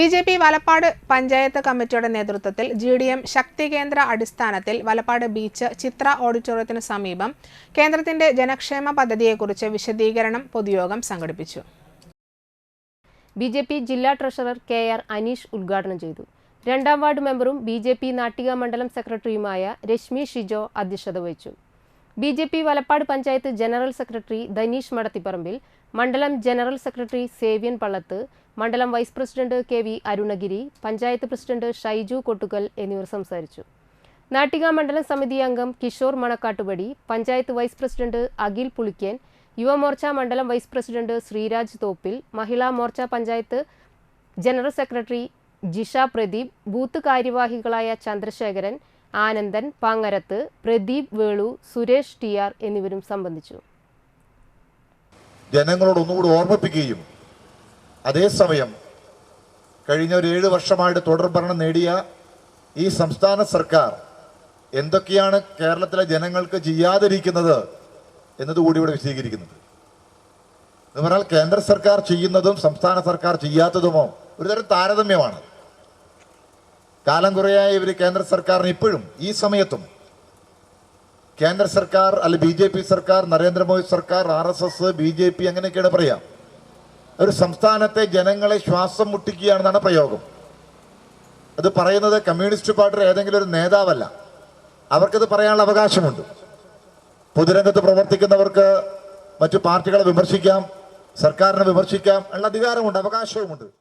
B J P Valappad panchayat കമ്മിറ്റിയുടെ നേതൃത്വത്തിൽ G D M ശക്തി കേന്ദ്ര അടിസ്ഥാനത്തിൽ വലപ്പാട് ബീച്ച് ചിത്ര ഓഡിറ്റോറിയത്തിന് സമീപം കേന്ദ്രത്തിന്റെ ജനക്ഷേമ പദ്ധതിയെക്കുറിച്ച് വിശദീകരണം പൊതുയോഗം സംഘടിപ്പിച്ചു. ബി ജെ പി ജില്ലാ ട്രഷറർ കെ ആർ അനീഷ് ഉദ്ഘാടനം ചെയ്തു. രണ്ടാം വാർഡ് മെമ്പറും ബി ജെ പി നാട്ടിക മണ്ഡലം സെക്രട്ടറിയുമായ രശ്മി ഷിജോ അധ്യക്ഷത വഹിച്ചു. B J P Valappad panchayat general secretary Dhaneesh Madathipparambil മണ്ഡലം ജനറൽ സെക്രട്ടറി സേവ്യൻ പള്ളത്ത് മണ്ഡലം vice president K V Arunagiri panchayat president Shaiju Kottukal എന്നിവർ സംസാരിച്ചു. നാട്ടിക മണ്ഡലം സമിതി അംഗം കിഷോർ മണക്കാട്ടുപടി പഞ്ചായത്ത് വൈസ് പ്രസിഡന്റ് അഖിൽ പുളിക്കൻ യുവമോർച്ച മണ്ഡലം vice president Sreeraj Thoppil Mahila Morcha panchayat general secretary Jisha Pradeep booth കാര്യവാഹികളായ Chandrasekharan Anandan Pangarath Pradeep Velu Suresh T R എന്നിവരും സംബന്ധിച്ചു. ജനങ്ങളോട് ഒന്നുകൂടി ഓർമ്മിപ്പിക്കുകയും അതേസമയം കഴിഞ്ഞ ഒരു ഏഴ് വർഷമായിട്ട് തുടർ ഭരണം നേടിയ ഈ സംസ്ഥാന സർക്കാർ എന്തൊക്കെയാണ് കേരളത്തിലെ ജനങ്ങൾക്ക് ചെയ്യാതിരിക്കുന്നത് എന്നതുകൂടി ഇവിടെ വിശദീകരിക്കുന്നത്. എന്ന് പറഞ്ഞാൽ കേന്ദ്ര സർക്കാർ ചെയ്യുന്നതും സംസ്ഥാന സർക്കാർ ചെയ്യാത്തതുമോ ഒരുതരം താരതമ്യമാണ്. കാലം കുറയായി ഇവർ കേന്ദ്ര സർക്കാരിന് ഇപ്പോഴും ഈ സമയത്തും കേന്ദ്ര സർക്കാർ അല്ലെ ബി ജെ പി സർക്കാർ നരേന്ദ്രമോദി സർക്കാർ R S S B J P അങ്ങനെയൊക്കെയാണ് പറയാം. ഒരു സംസ്ഥാനത്തെ ജനങ്ങളെ ശ്വാസം മുട്ടിക്കുകയാണെന്നാണ് പ്രയോഗം. അത് പറയുന്നത് കമ്മ്യൂണിസ്റ്റ് പാർട്ടിയുടെ ഏതെങ്കിലും ഒരു നേതാവല്ല. അവർക്കത് പറയാനുള്ള അവകാശമുണ്ട്. പൊതുരംഗത്ത് പ്രവർത്തിക്കുന്നവർക്ക് മറ്റു പാർട്ടികളെ വിമർശിക്കാം സർക്കാരിനെ വിമർശിക്കാം ഉള്ള അധികാരമുണ്ട് അവകാശവുമുണ്ട്.